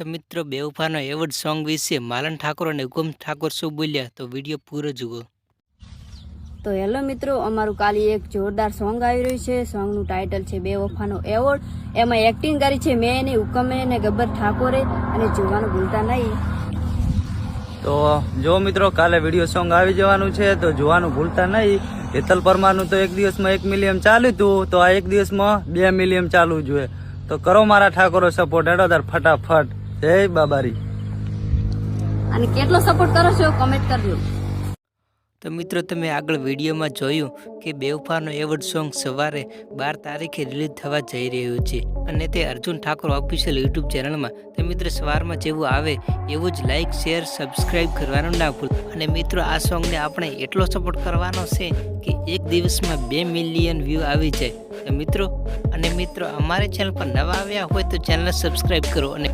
તો મિત્રો બેવફાનો award song વિશે માલન ઠાકોર અને ઉગમ ઠાકોર શું બોલ્યા? તો વીડિયો પૂરો જુઓ. તો હેલો મિત્રો અમારું કાલે એક જોરદાર સોંગ આવી રહ્યું છે. સોંગનું ટાઇટલ છે બે વફાનો એવોર્ડ એમાં એક્ટિંગ કરી છે મેં એની હુકમે અને ગબ્બર ઠાકોરે અને જોવાનું ભૂલતા નહીં. તો જો મિત્રો કાલે વીડિયો સોંગ આવી જવાનું છે તો જોવાનું ભૂલતા નહીં. હેતલ પરમારનું તો એક દિવસમાં એક મિલિયન ચાલ્યું હતું તો આ એક દિવસમાં બે મિલિયન ચાલવું જોઈએ. તો કરો મારા ઠાકોરો સપોર્ટ એડોદર ફટાફટ. જય બાબારી. અને કેટલો સપોર્ટ કરો છો કમેન્ટ કરજો તો મિત્રો તમે આગળ વિડીયોમાં જોયું કે બેવફાનો એવોર્ડ સોંગ સવારે બાર તારીખે રિલીઝ થવા જઈ રહ્યું છે. અને તે અર્જુન ઠાકોર ઓફિશિયલ યુટ્યુબ ચેનલમાં. તો મિત્રો સવારમાં જેવું આવે એવું જ લાઇક શેર સબસ્ક્રાઇબ કરવાનું ના ભૂલ. અને મિત્રો આ સોંગને આપણે એટલો સપોર્ટ કરવાનો છે કે એક દિવસમાં બે મિલિયન વ્યૂ આવી જાય. તો મિત્રો અને મિત્રો અમારી ચેનલ પર નવા આવ્યા હોય તો ચેનલ સબસ્ક્રાઇબ કરો અને